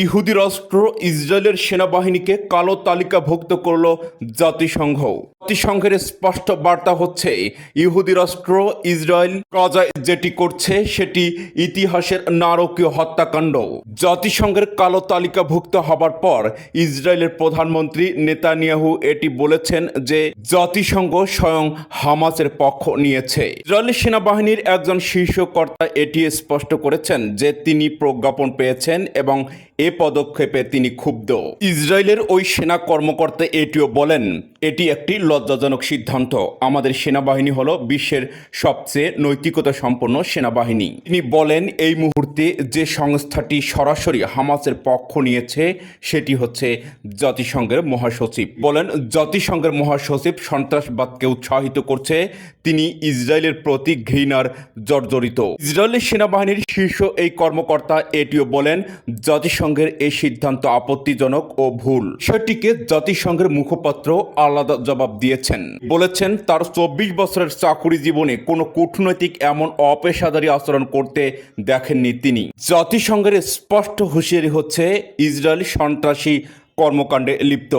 ইহুদি রাষ্ট্র ইসরায়েলের সেনাবাহিনীকে কালো তালিকাভুক্ত করল জাতিসংঘ। জাতিসংঘের স্পষ্ট বার্তা হচ্ছে, ইহুদি রাষ্ট্র ইসরায়েল গাজায় যেটি করছে সেটি ইতিহাসের নারকীয় হত্যাকাণ্ড। জাতিসংঘের কালো তালিকাভুক্ত হবার পর ইসরায়েলের প্রধানমন্ত্রী নেতানিয়াহু এটি বলেছেন যে জাতিসংঘ স্বয়ং হামাসের পক্ষ নিয়েছে। ইসরায়েলি সেনাবাহিনীর একজন শীর্ষ কর্তা এটি স্পষ্ট করেছেন যে তিনি প্রজ্ঞাপন পেয়েছেন এবং এ পদক্ষেপে তিনি ক্ষুব্ধ। ইসরায়েলের ওই সেনা কর্মকর্তা এটিও বলেন এটি একটি লজ্জাজনক সিদ্ধান্ত। আমাদের সেনাবাহিনী হলো বিশ্বের সবচেয়ে নৈতিকতা সম্পন্ন সেনাবাহিনী। তিনি বলেন, এই মুহূর্তে যে সংস্থাটি সরাসরি হামাসের পক্ষ নিয়েছে, সেটি হচ্ছে জাতিসংঘের মহাসচিব। বলেন, জাতিসংঘের মহাসচিব সন্ত্রাসবাদকে উৎসাহিত করছে। তিনি ইসরায়েলের প্রতি ঘৃণার জর্জরিত। ইসরায়েলের সেনাবাহিনীর শীর্ষ এই কর্মকর্তা এটিও বলেন, জাতিসংঘের এই সিদ্ধান্ত আপত্তিজনক ও ভুল। সেটিকে জাতিসংঘের মুখপাত্র আলাদা জবাব দিয়েছেন। বলেছেন, তার চব্বিশ বছরের চাকুরি জীবনে কোনো কূটনৈতিক এমন অপেশাদারী আচরণ করতে দেখেননি তিনি। জাতিসংঘের স্পষ্ট হুঁশিয়ারি হচ্ছে, ইসরায়েলি সন্ত্রাসী কর্মকাণ্ডে লিপ্ত।